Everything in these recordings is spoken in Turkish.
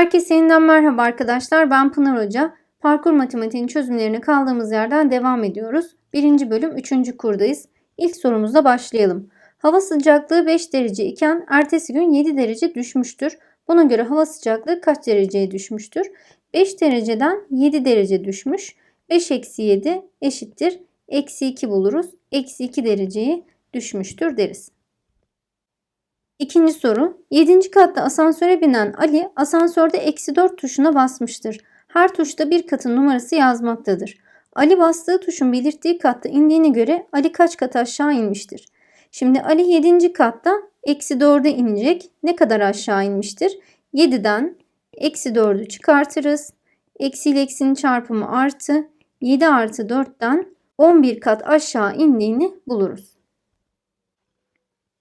Herkese yeniden merhaba arkadaşlar. Ben Pınar Hoca. Parkur matematiğin çözümlerine kaldığımız yerden devam ediyoruz. Birinci bölüm 3. kurdayız. İlk sorumuzla başlayalım. Hava sıcaklığı 5 derece iken ertesi gün 7 derece düşmüştür. Buna göre hava sıcaklığı kaç dereceye düşmüştür? 5 dereceden 7 derece düşmüş. 5 eksi 7 eşittir. Eksi 2 buluruz. Eksi 2 dereceyi düşmüştür deriz. İkinci soru. 7. katta asansöre binen Ali asansörde eksi 4 tuşuna basmıştır. Her tuşta bir katın numarası yazmaktadır. Ali bastığı tuşun belirttiği katta indiğine göre Ali kaç kat aşağı inmiştir? Şimdi Ali 7. katta eksi 4'e inecek. Ne kadar aşağı inmiştir? 7'den eksi 4'ü çıkartırız. Eksi ile eksinin çarpımı artı. 7 artı 4'ten 11 kat aşağı indiğini buluruz.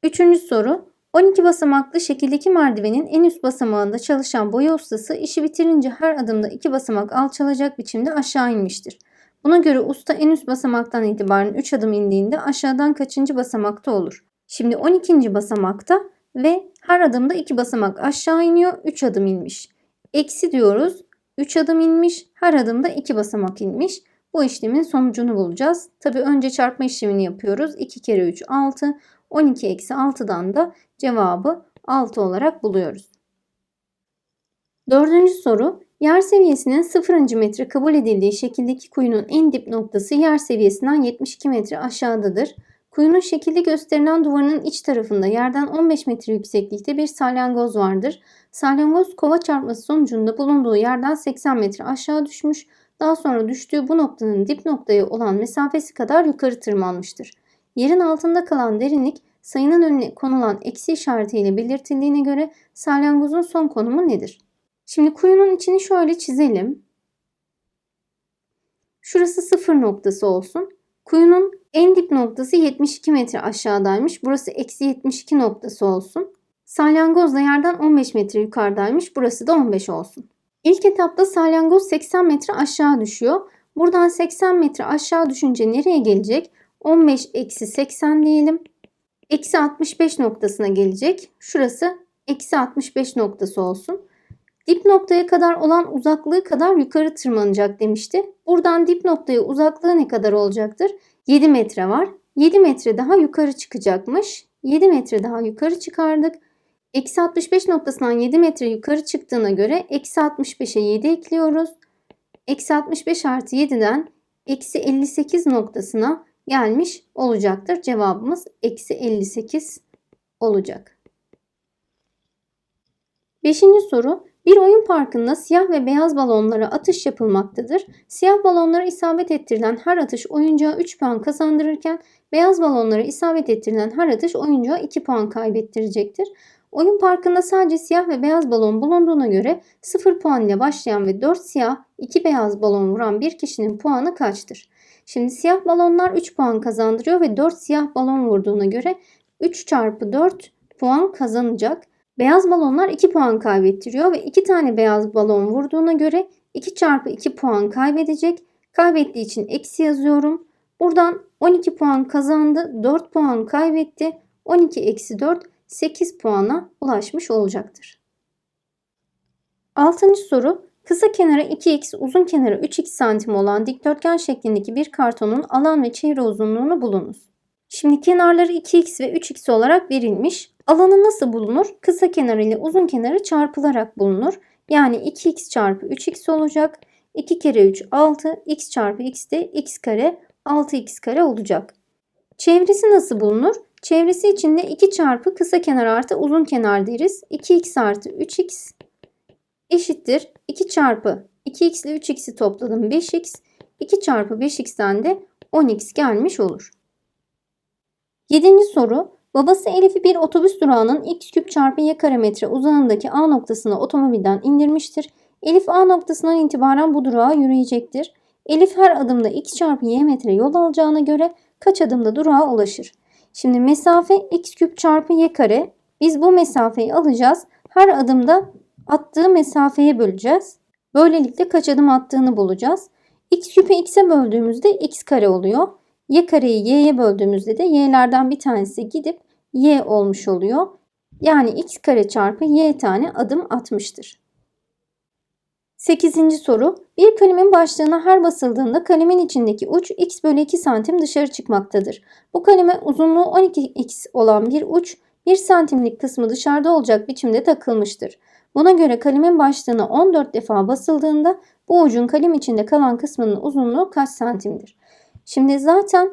Üçüncü soru. 12 basamaklı şekildeki merdivenin en üst basamağında çalışan boya ustası işi bitirince her adımda 2 basamak alçalacak biçimde aşağı inmiştir. Buna göre usta en üst basamaktan itibaren 3 adım indiğinde aşağıdan kaçıncı basamakta olur? Şimdi 12. basamakta ve her adımda 2 basamak aşağı iniyor 3 adım inmiş. Eksi diyoruz 3 adım inmiş her adımda 2 basamak inmiş. Bu işlemin sonucunu bulacağız. Tabi önce çarpma işlemini yapıyoruz. 2 kere 3 6. 12 eksi 6'dan da cevabı 6 olarak buluyoruz. Dördüncü soru. Yer seviyesinin 0. metre kabul edildiği şekildeki kuyunun en dip noktası yer seviyesinden 72 metre aşağıdadır. Kuyunun şekilde gösterilen duvarının iç tarafında yerden 15 metre yükseklikte bir salyangoz vardır. Salyangoz kova çarpması sonucunda bulunduğu yerden 80 metre aşağı düşmüş. Daha sonra düştüğü bu noktanın dip noktaya olan mesafesi kadar yukarı tırmanmıştır. Yerin altında kalan derinlik sayının önüne konulan eksi işaretiyle belirtildiğine göre salyangozun son konumu nedir? Şimdi kuyunun içini şöyle çizelim. Şurası sıfır noktası olsun. Kuyunun en dip noktası 72 metre aşağıdaymış. Burası eksi 72 noktası olsun. Salyangoz da yerden 15 metre yukarıdaymış. Burası da 15 olsun. İlk etapta salyangoz 80 metre aşağı düşüyor. Buradan 80 metre aşağı düşünce nereye gelecek? 15 eksi 80 diyelim. Eksi 65 noktasına gelecek. Şurası eksi 65 noktası olsun. Dip noktaya kadar olan uzaklığı kadar yukarı tırmanacak demişti. Buradan dip noktaya uzaklığı ne kadar olacaktır? 7 metre var. 7 metre daha yukarı çıkacakmış. 7 metre daha yukarı çıkardık. Eksi 65 noktasından 7 metre yukarı çıktığına göre eksi 65'e 7 ekliyoruz. Eksi 65 artı 7'den eksi 58 noktasına gelmiş olacaktır. Cevabımız eksi 58 olacak. Beşinci soru. Bir oyun parkında siyah ve beyaz balonlara atış yapılmaktadır. Siyah balonlara isabet ettirilen her atış oyuncuğa 3 puan kazandırırken beyaz balonlara isabet ettirilen her atış oyuncuğa 2 puan kaybettirecektir. Oyun parkında sadece siyah ve beyaz balon bulunduğuna göre 0 puan ile başlayan ve 4 siyah 2 beyaz balon vuran bir kişinin puanı kaçtır? Şimdi siyah balonlar 3 puan kazandırıyor ve 4 siyah balon vurduğuna göre 3 çarpı 4 puan kazanacak. Beyaz balonlar 2 puan kaybettiriyor ve 2 tane beyaz balon vurduğuna göre 2 çarpı 2 puan kaybedecek. Kaybettiği için eksi yazıyorum. Buradan 12 puan kazandı, 4 puan kaybetti. 12 eksi 4 8 puana ulaşmış olacaktır. Altıncı soru Kısa kenarı 2x, uzun kenarı 3x santim olan dikdörtgen şeklindeki bir kartonun alan ve çevre uzunluğunu bulunuz. Şimdi kenarları 2x ve 3x olarak verilmiş. Alanı nasıl bulunur? Kısa kenarı ile uzun kenarı çarpılarak bulunur. Yani 2x çarpı 3x olacak. 2 kere 3 6, x çarpı x de x kare 6x kare olacak. Çevresi nasıl bulunur? Çevresi için de 2 çarpı kısa kenar artı uzun kenar deriz. 2x artı 3x eşittir 2 çarpı 2x ile 3x'i topladım 5x. 2 çarpı 5x'ten de 10x gelmiş olur. 7. soru. Babası Elif'i bir otobüs durağının x küp çarpı y kare metre uzanımdaki A noktasına otomobilden indirmiştir. Elif A noktasından itibaren bu durağa yürüyecektir. Elif her adımda x çarpı y metre yol alacağına göre kaç adımda durağa ulaşır? Şimdi mesafe x küp çarpı y kare. Biz bu mesafeyi alacağız. Her adımda attığı mesafeye böleceğiz. Böylelikle kaç adım attığını bulacağız. x küpü x'e böldüğümüzde x kare oluyor. y kareyi y'ye böldüğümüzde de y'lerden bir tanesi gidip y olmuş oluyor. Yani x kare çarpı y tane adım atmıştır. 8. soru. Bir kalemin başlığına her basıldığında kalemin içindeki uç x bölü 2 santim dışarı çıkmaktadır. Bu kaleme uzunluğu 12x olan bir uç 1 santimlik kısmı dışarıda olacak biçimde takılmıştır. Buna göre kalemin başlığına 14 defa basıldığında bu ucun kalem içinde kalan kısmının uzunluğu kaç santimdir? Şimdi zaten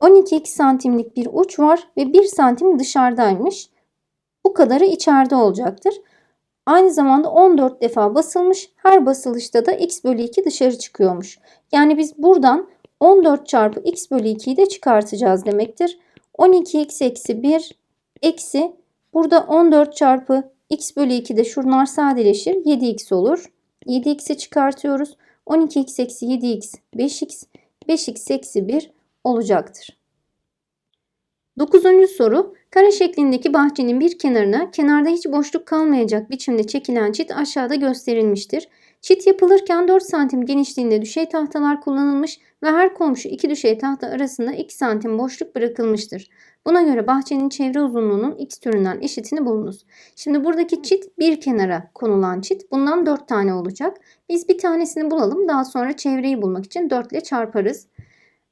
12x santimlik bir uç var ve 1 santim dışarıdaymış. Bu kadarı içeride olacaktır. Aynı zamanda 14 defa basılmış. Her basılışta da x bölü 2 dışarı çıkıyormuş. Yani biz buradan 14 çarpı x bölü 2'yi de çıkartacağız demektir. 12x eksi 1 eksi burada 14 çarpı x bölü 2 de şunlar sadeleşir. 7x olur. 7x'i çıkartıyoruz. 12x eksi 7x 5x 5x eksi 1 olacaktır. Dokuzuncu soru. Kare şeklindeki bahçenin bir kenarına kenarda hiç boşluk kalmayacak biçimde çekilen çit aşağıda gösterilmiştir. Çit yapılırken 4 santim genişliğinde düşey tahtalar kullanılmış ve her komşu iki düşey tahta arasında 2 santim boşluk bırakılmıştır. Buna göre bahçenin çevre uzunluğunun x türünden eşitini bulunuz. Şimdi buradaki çit bir kenara konulan çit. Bundan 4 tane olacak. Biz bir tanesini bulalım. Daha sonra çevreyi bulmak için 4 ile çarparız.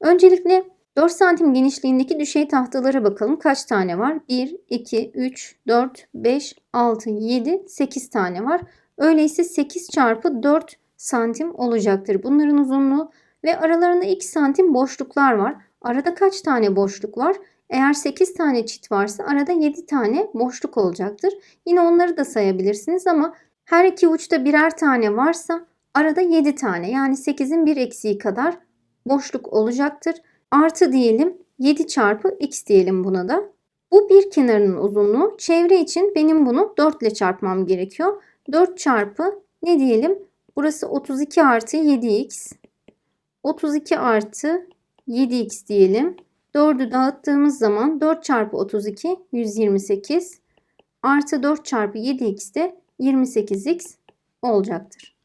Öncelikle 4 santim genişliğindeki düşey tahtalara bakalım. Kaç tane var? 1, 2, 3, 4, 5, 6, 7, 8 tane var. Öyleyse 8 çarpı 4 santim olacaktır. Bunların uzunluğu ve aralarında 2 santim boşluklar var. Arada kaç tane boşluk var? Eğer 8 tane çit varsa arada 7 tane boşluk olacaktır. Yine onları da sayabilirsiniz ama her iki uçta birer tane varsa arada 7 tane yani 8'in bir eksiği kadar boşluk olacaktır. Artı diyelim 7 çarpı x diyelim buna da. Bu bir kenarının uzunluğu. Çevre için benim bunu 4 ile çarpmam gerekiyor. 4 çarpı ne diyelim? Burası 32 artı 7x. 32 artı 7x diyelim. 4'ü dağıttığımız zaman 4 çarpı 32 128 artı 4 çarpı 7x de 28x olacaktır.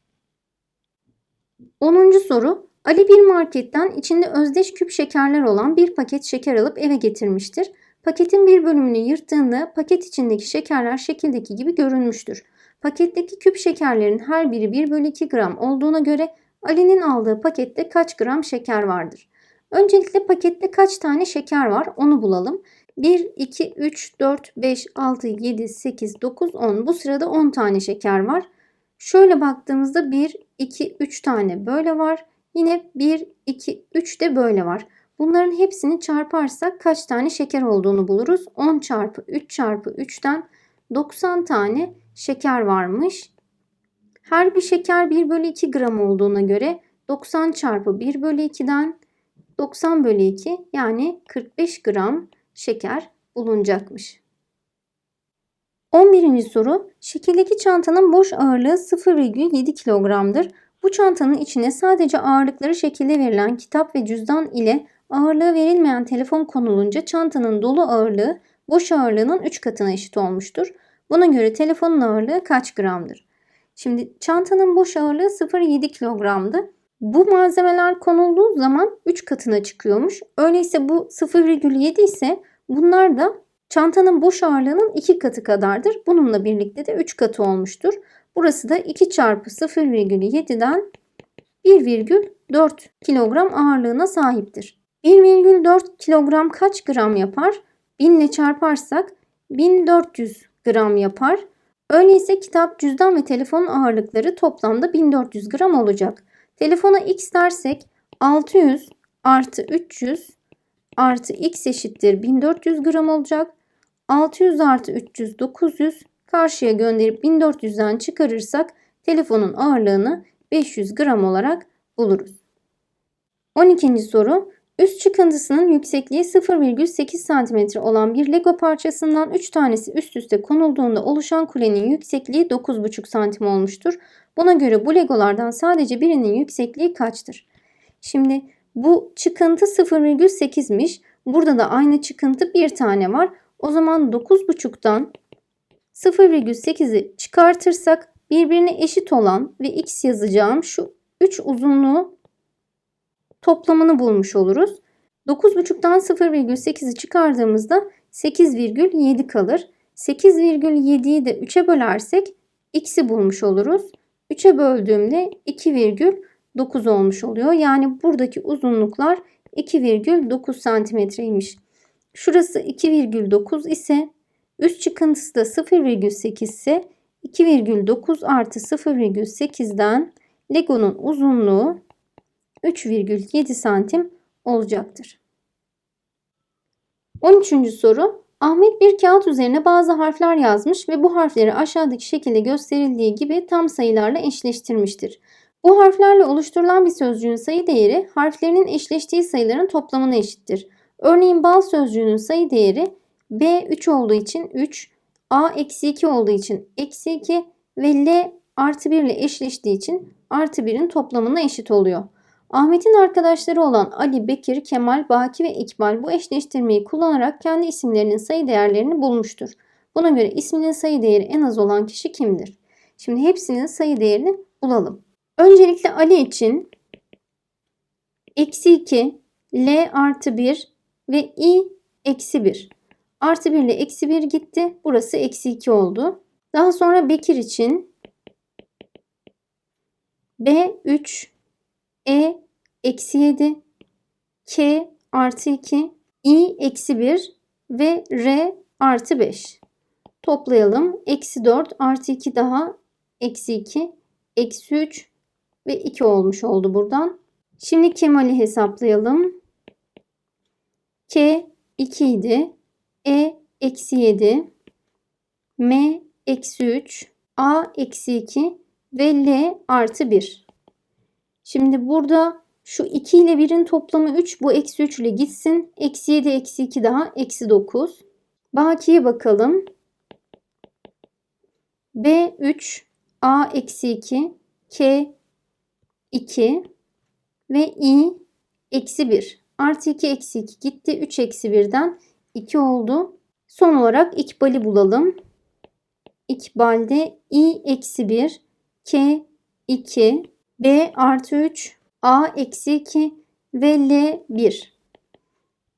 10. soru Ali bir marketten içinde özdeş küp şekerler olan bir paket şeker alıp eve getirmiştir. Paketin bir bölümünü yırttığında paket içindeki şekerler şekildeki gibi görünmüştür. Paketteki küp şekerlerin her biri 1 bölü 2 gram olduğuna göre Ali'nin aldığı pakette kaç gram şeker vardır? Öncelikle pakette kaç tane şeker var onu bulalım. 1, 2, 3, 4, 5, 6, 7, 8, 9, 10. Bu sırada 10 tane şeker var. Şöyle baktığımızda 1, 2, 3 tane böyle var. Yine 1, 2, 3 de böyle var. Bunların hepsini çarparsak kaç tane şeker olduğunu buluruz. 10 çarpı 3 çarpı 3'ten 90 tane şeker varmış. Her bir şeker 1 bölü 2 gram olduğuna göre 90 çarpı 1 bölü 2'den 90 bölü 2 yani 45 gram şeker bulunacakmış. 11. soru. Şekildeki çantanın boş ağırlığı 0,7 kilogramdır. Bu çantanın içine sadece ağırlıkları şekilde verilen kitap ve cüzdan ile ağırlığı verilmeyen telefon konulunca çantanın dolu ağırlığı boş ağırlığının 3 katına eşit olmuştur. Buna göre telefonun ağırlığı kaç gramdır? Şimdi çantanın boş ağırlığı 0,7 kilogramdı. Bu malzemeler konulduğu zaman 3 katına çıkıyormuş. Öyleyse bu 0,7 ise bunlar da çantanın boş ağırlığının 2 katı kadardır. Bununla birlikte de 3 katı olmuştur. Burası da 2 çarpı 0,7'den 1,4 kilogram ağırlığına sahiptir. 1,4 kilogram kaç gram yapar? 1000 ile çarparsak 1400 gram yapar. Öyleyse kitap, cüzdan ve telefon ağırlıkları toplamda 1400 gram olacak. Telefona x dersek 600 artı 300 artı x eşittir 1400 gram olacak. 600 artı 300 900 karşıya gönderip 1400'den çıkarırsak telefonun ağırlığını 500 gram olarak buluruz. 12. soru Üst çıkıntısının yüksekliği 0,8 cm olan bir Lego parçasından 3 tanesi üst üste konulduğunda oluşan kulenin yüksekliği 9,5 cm olmuştur. Buna göre bu Legolardan sadece birinin yüksekliği kaçtır? Şimdi bu çıkıntı 0,8'miş. Burada da aynı çıkıntı bir tane var. O zaman 9,5'tan 0,8'i çıkartırsak birbirine eşit olan ve x yazacağım şu 3 uzunluğu toplamını bulmuş oluruz. 9,5'tan 0,8'i çıkardığımızda 8,7 kalır. 8,7'yi de 3'e bölersek x'i bulmuş oluruz. 3'e böldüğümde 2,9 olmuş oluyor. Yani buradaki uzunluklar 2,9 santimetreymiş. Şurası 2,9 ise üst çıkıntısı da 0,8 ise 2,9 artı 0,8'den Lego'nun uzunluğu 3,7 santim olacaktır. 13. soru Ahmet bir kağıt üzerine bazı harfler yazmış ve bu harfleri aşağıdaki şekilde gösterildiği gibi tam sayılarla eşleştirmiştir. Bu harflerle oluşturulan bir sözcüğün sayı değeri harflerinin eşleştiği sayıların toplamına eşittir. Örneğin bal sözcüğünün sayı değeri B 3 olduğu için 3, A eksi 2 olduğu için eksi 2 ve L artı 1 ile eşleştiği için artı 1'in toplamına eşit oluyor. Ahmet'in arkadaşları olan Ali, Bekir, Kemal, Baki ve İkbal bu eşleştirmeyi kullanarak kendi isimlerinin sayı değerlerini bulmuştur. Buna göre isminin sayı değeri en az olan kişi kimdir? Şimdi hepsinin sayı değerini bulalım. Öncelikle Ali için eksi 2, L artı 1 ve I eksi 1. Artı 1 ile eksi 1 gitti. Burası eksi 2 oldu. Daha sonra Bekir için B 3, E eksi 7, K artı 2, I eksi 1 ve R artı 5. Toplayalım. Eksi 4 artı 2 daha eksi 2, eksi 3 ve 2 olmuş oldu buradan. Şimdi Kemal'i hesaplayalım. K 2 idi. E eksi 7. M eksi 3. A eksi 2 ve L artı 1. Şimdi burada şu 2 ile 1'in toplamı 3. Bu eksi 3 ile gitsin. Eksi 7 eksi 2 daha eksi 9. Bakiye bakalım. B 3 A eksi 2 K 2 ve i eksi 1. Artı 2 eksi 2 gitti. 3 eksi 1'den 2 oldu. Son olarak ikbali bulalım. İkbalde i eksi 1, k 2, b artı 3, a eksi 2 ve l 1.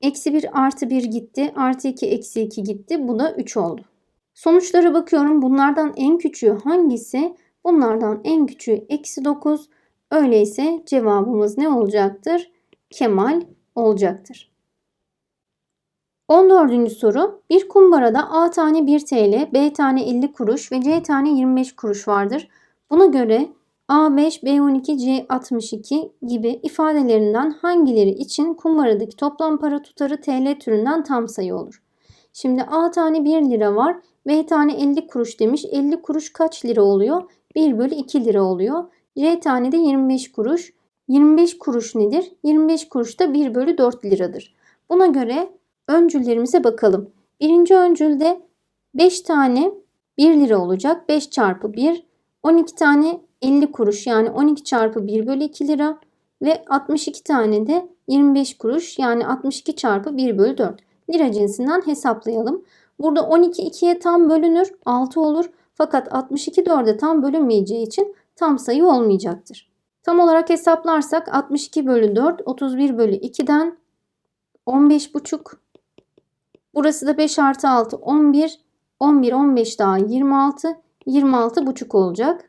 Eksi 1 artı 1 gitti. Artı 2 eksi 2 gitti. Bu da 3 oldu. Sonuçlara bakıyorum. Bunlardan en küçüğü hangisi? Bunlardan en küçüğü eksi 9. Öyleyse cevabımız ne olacaktır? Kemal olacaktır. 14. soru. Bir kumbarada A tane 1 TL, B tane 50 kuruş ve C tane 25 kuruş vardır. Buna göre A5, B12, C62 gibi ifadelerinden hangileri için kumbaradaki toplam para tutarı TL türünden tam sayı olur? Şimdi A tane 1 lira var, B tane 50 kuruş demiş. 50 kuruş kaç lira oluyor? 1 bölü 2 lira oluyor. C tane de 25 kuruş. 25 kuruş nedir? 25 kuruş da 1 bölü 4 liradır. Buna göre öncüllerimize bakalım. Birinci öncülde 5 tane 1 lira olacak. 5 çarpı 1. 12 tane 50 kuruş yani 12 çarpı 1 bölü 2 lira. Ve 62 tane de 25 kuruş yani 62 çarpı 1 bölü 4. Lira cinsinden hesaplayalım. Burada 12 2'ye tam bölünür 6 olur. Fakat 62 4'e tam bölünmeyeceği için tam sayı olmayacaktır. Tam olarak hesaplarsak 62 bölü 4 31 bölü 2'den 15 buçuk. Burası da 5 artı 6 11. 11 15 daha 26. 26 buçuk olacak.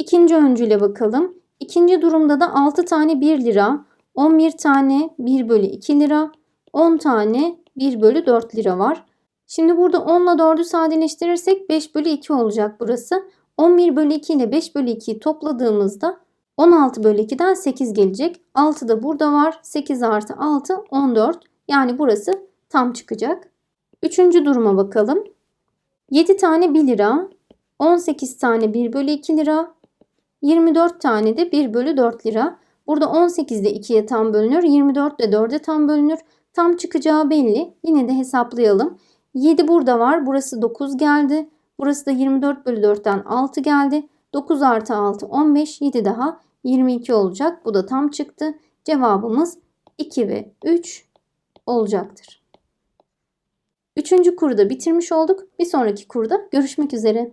İkinci öncüle bakalım. İkinci durumda da 6 tane 1 lira. 11 tane 1 bölü 2 lira. 10 tane 1 bölü 4 lira var. Şimdi burada 10 ile 4'ü sadeleştirirsek 5 bölü 2 olacak burası. 11 bölü 2 ile 5 bölü 2'yi topladığımızda 16 bölü 2'den 8 gelecek. 6 da burada var. 8 artı 6 14. Yani burası tam çıkacak. Üçüncü duruma bakalım. 7 tane 1 lira. 18 tane 1 bölü 2 lira. 24 tane de 1 bölü 4 lira. Burada 18 de 2'ye tam bölünür. 24 de 4'e tam bölünür. Tam çıkacağı belli. Yine de hesaplayalım. 7 burada var. Burası 9 geldi. Burası da 24 bölü 4'ten 6 geldi. 9 artı 6 15. 7 daha 22 olacak. Bu da tam çıktı. Cevabımız 2 ve 3 olacaktır. Üçüncü kurda bitirmiş olduk. Bir sonraki kurda görüşmek üzere.